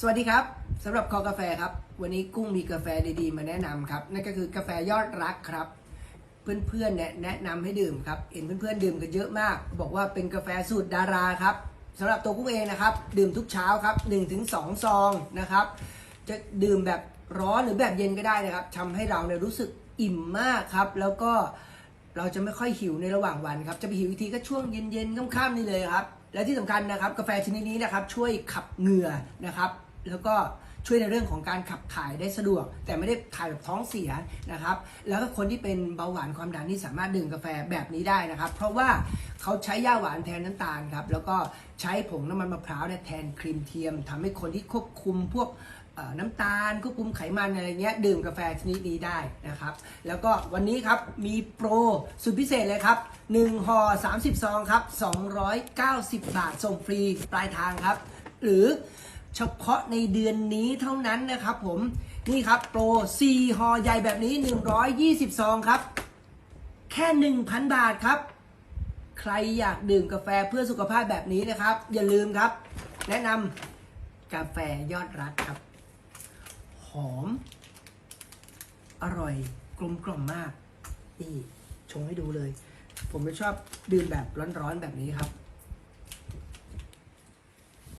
สวัสดีครับสำหรับคอกาแฟครับ วันนี้กุ้งมีกาแฟดีๆ มาแนะนำครับ นั่นก็คือกาแฟยอดรักครับ เพื่อนๆเนี่ยแนะนำให้ดื่มครับเห็นเพื่อนๆดื่มกันเยอะมาก บอกว่าเป็นกาแฟสูตรดาราครับสำหรับตัวกุ้งเองนะครับ ดื่มทุกเช้าครับ1-2 ซองนะครับ จะดื่มแบบร้อนหรือแบบเย็นก็ได้นะครับทำให้เราเนี่ยรู้สึกอิ่มมากครับ แล้วก็เราจะไม่ค่อยหิวในระหว่างวันครับ จะไปหิวอีกทีก็ช่วงเย็นๆค่ำๆนี่เลยครับ และที่สำคัญนะครับกาแฟชนิดนี้นะครับช่วยขับเหงื่อนะครับ แล้วก็ช่วยในเรื่องของการขับถ่ายได้สะดวก แต่ไม่ได้ถ่ายแบบท้องเสียนะครับ แล้วก็คนที่เป็นเบาหวานความดันนี่สามารถดื่มกาแฟแบบนี้ได้นะครับ เพราะว่า เขาใช้ย่าหวานแทนน้ำตาลครับ แล้วก็ใช้ผงน้ำมันมะพร้าวเนี่ยแทนครีมเทียมทำให้คนที่ควบคุมพวกน้ำตาลควบคุมไขมันอะไรเงี้ยดื่มกาแฟชนิดนี้ได้นะครับ แล้วก็วันนี้ครับมีโปรสุดพิเศษเลยครับ1ห่อ30ซองครับ290 บาทส่งฟรีปลายทางครับ หรือเฉพาะในเดือนนี้เท่านั้นนะครับผมนี่ครับโปร4ห่อใหญ่แบบนี้120ซองครับ แค่ 1,000 บาทครับ ใครอยากดื่มกาแฟเพื่อสุขภาพแบบนี้นะครับ อย่าลืมครับ แนะนำกาแฟยอดรักครับ หอม อร่อยกลมกล่อมมาก นี่ชงให้ดูเลย ผมไม่ชอบดื่มแบบร้อนๆแบบนี้ครับ